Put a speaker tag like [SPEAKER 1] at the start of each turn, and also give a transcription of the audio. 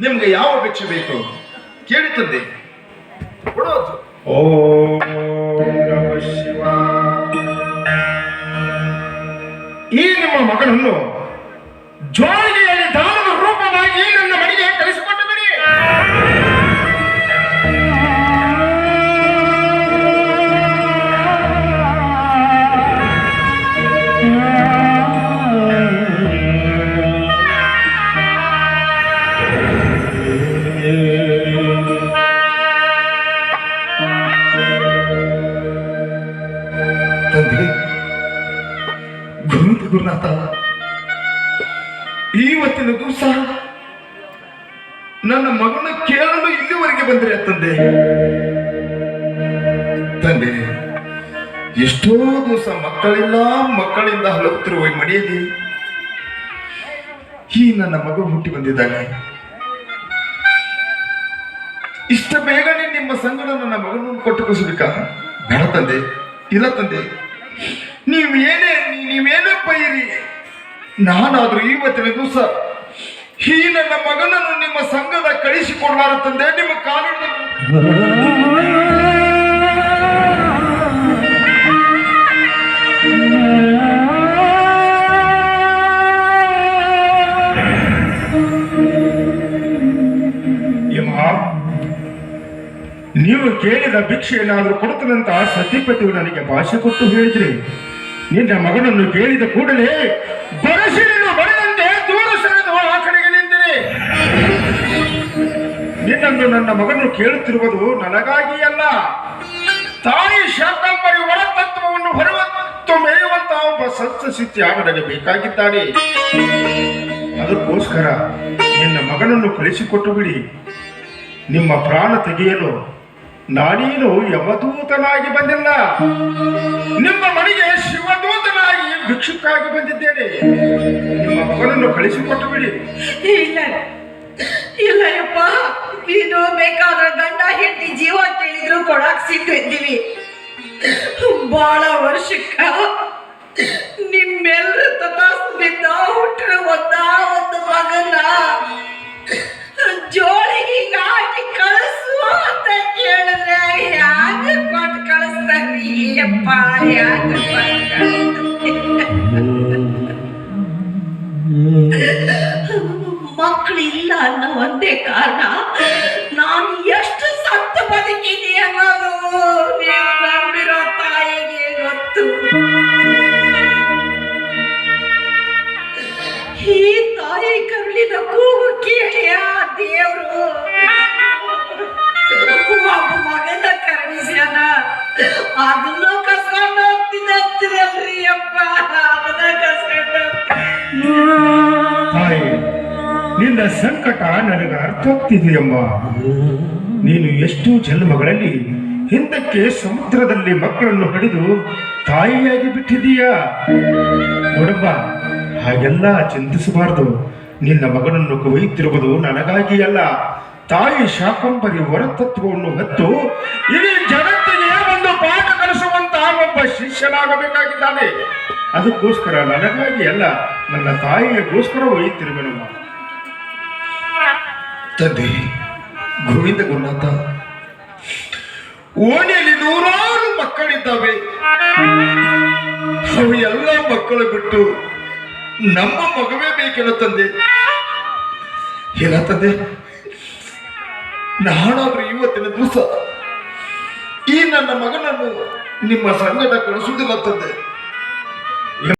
[SPEAKER 1] ನಿಮ್ಗೆ ಯಾವ ಭಿಕ್ಷೆ ಬೇಕು ಕೇಳಿ ತಂದೆ ಕೊಡೋದು
[SPEAKER 2] ಓಂ. ಈ ನಿಮ್ಮ ಮಗನನ್ನು ಜೋಳಿಗೆಯಲ್ಲಿ
[SPEAKER 1] ಗುರುನಾಥ ಇವತ್ತಿನ ದಿವಸ ನನ್ನ ಮಗನ ಕೇಳಲು ಇಲ್ಲಿವರೆಗೆ ಬಂದ್ರೆ ತಂದೆ. ತಂದೆ, ಎಷ್ಟೋ ದಿವಸ ಮಕ್ಕಳಿಲ್ಲ ಮಕ್ಕಳಿಂದ ಹಲವುತ್ತಿರುವ ಈ ಮನೆಯಲ್ಲಿ ಈ ನನ್ನ ಮಗ ಹುಟ್ಟಿ ಬಂದಿದ್ದಾನೆ. ಇಷ್ಟ ಬೇಗನೆ ನಿಮ್ಮ ಸಂಗಡ ನನ್ನ ಮಗನನ್ನು ಕೊಟ್ಟು ಬೇಡ ತಂದೆ, ಇಲ್ಲ ತಂದೆ. ನೀವು ಬೈರಿ ನಾನಾದ್ರೂ ಇವತ್ತಿನ ದಿವಸ ಈ ನನ್ನ ಮಗನನ್ನು ನಿಮ್ಮ ಸಂಘದ ಕಳಿಸಿಕೊಡ್ಲಾರ ತಂದೆ, ನಿಮ್ಮ
[SPEAKER 2] ಕಾಲು ನೀವು ಕೇಳಿದ ಭಿಕ್ಷೆ ಏನಾದರೂ ಕೊಡುತ್ತದಂತ ಸತಿಪತಿಯು ನನಗೆ ಭಾಷೆ ಕೊಟ್ಟು ಹೇಳಿದ್ರಿ ನಿನ್ನ ಮಗನನ್ನು ಕೇಳಿದ ಕೂಡಲೇ ಬರಸಿರಲು ಬರೆದಂತೆ ದೂರ ಸರಿದು ಆ ಕಡೆಗೆ ನಿಂತಿರಿ. ನಿನ್ನನ್ನು ನನ್ನ ಮಗನು ಕೇಳುತ್ತಿರುವುದು ನನಗಾಗಿ ಅಲ್ಲ ತಾಯಿ ಶಾಕಂಬರಿ ಒಳತತ್ವವನ್ನು ಹೊರವತ್ತು ಮೇಯುವಂತಹ ಒಬ್ಬ ಸತ್ಸಸಿತ್ಯ ನನಗೆ ಬೇಕಾಗಿದ್ದಾನೆ. ಅದಕ್ಕೋಸ್ಕರ ನಿನ್ನ ಮಗನನ್ನು ಕಳಿಸಿಕೊಟ್ಟು ಬಿಡಿ. ನಿಮ್ಮ ಪ್ರಾಣ ತೆಗೆಯಲು ನಾನೇನು ಯಮದೂತನಾಗಿ ಬಂದಿಲ್ಲ. ನಿಮ್ಮ ಮನೆಗೆ ಶಿವದೂತನಾಗಿ ಭಿಕ್ಷುಕ್ಕಾಗಿ ಬಂದಿದ್ದೇನೆ. ನಿಮ್ಮ ಮಗನನ್ನು ಕಳಿಸಿಕೊಟ್ಟು ಬಿಡಿ.
[SPEAKER 3] ಇಲ್ಲ. ಇಲ್ಲ ಯಪ್ಪ. ನೀನು ಬೇಕಾದ್ರ ಗಂಡ, ಹೆಂಡತಿ ಜೀವ ಕೇಳಿದ್ರು ಕೊಡಾಕ್ ಸಿಟ್ಟು ಇದ್ದೀವಿ ಬಹಳ ವರ್ಷಕ್ಕ ಕಳಿಸ್ತಾರಿ ಇಲ್ಲ ಅನ್ನೋ ಒಂದೇ ಕಾರಣ ನಾನು ಎಷ್ಟು ಸತ್ತು ಬದುಕಿನಿ ಅನ್ನೋದು ನೀವು ನಂಬಿರೋ ತಾಯಿಗೆ ಗೊತ್ತು.
[SPEAKER 2] ನಿನ್ನ ಸಂಕಟ ನನಗೆ ಅರ್ಥ ಆಗ್ತಿದೆಯಮ್ಮ ನೀನು ಎಷ್ಟು ಜನ್ಮಗಳಲ್ಲಿ ಹಿಂದಕ್ಕೆ ಸಮುದ್ರದಲ್ಲಿ ಮಕ್ಕಳನ್ನು ಹಿಡಿದು ತಾಯಿಯಾಗಿ ಬಿಟ್ಟಿದೀಯಾ ನೋಡಪ್ಪ ಹಾಗೆಲ್ಲ ಚಿಂತಿಸಬಾರದು. ನಿನ್ನ ಮಗನನ್ನು ಕೊಯ್ಯುತ್ತಿರುವುದು ನನಗಾಗಿ ಅಲ್ಲ ತಾಯಿ ಶಾಕಂಬರಿ ಹೊರತತ್ವವನ್ನು ಹೊತ್ತು ಇಡೀ ಜಗತ್ತಿಗೆ ಒಂದು ಪಾಠ ಕಲಿಸುವಂತ ಒಬ್ಬ ಶಿಷ್ಯನಾಗಬೇಕಾಗಿದ್ದಾನೆ. ಅದಕ್ಕೋಸ್ಕರ ನನಗಾಗಿ ಅಲ್ಲ ನನ್ನ ತಾಯಿಗೋಸ್ಕರ ಒಯ್ಯುತ್ತಿರುವೆನಮ್ಮ.
[SPEAKER 1] ತಂದೆ ಗೋವಿಂದ ಗುರುನಾಥ. ಓಣಿಯಲ್ಲಿ ನೂರಾರು ಮಕ್ಕಳಿದ್ದಾವೆ. ಅವು ಎಲ್ಲ ಮಕ್ಕಳು ಬಿಟ್ಟು ನಮ್ಮ ಮಗುವೇ ಬೇಕಿಲ್ಲ ತಂದೆ. ಇಲ್ಲ ತಂದೆ? ನಾನಾದ್ರೂ ಇವತ್ತಿನ ದಿವಸ ಈ ನನ್ನ ಮಗನನ್ನು ನಿಮ್ಮ ಸಂಗಡ ಕಳಿಸುವುದಿಲ್ಲ ತಂದೆ.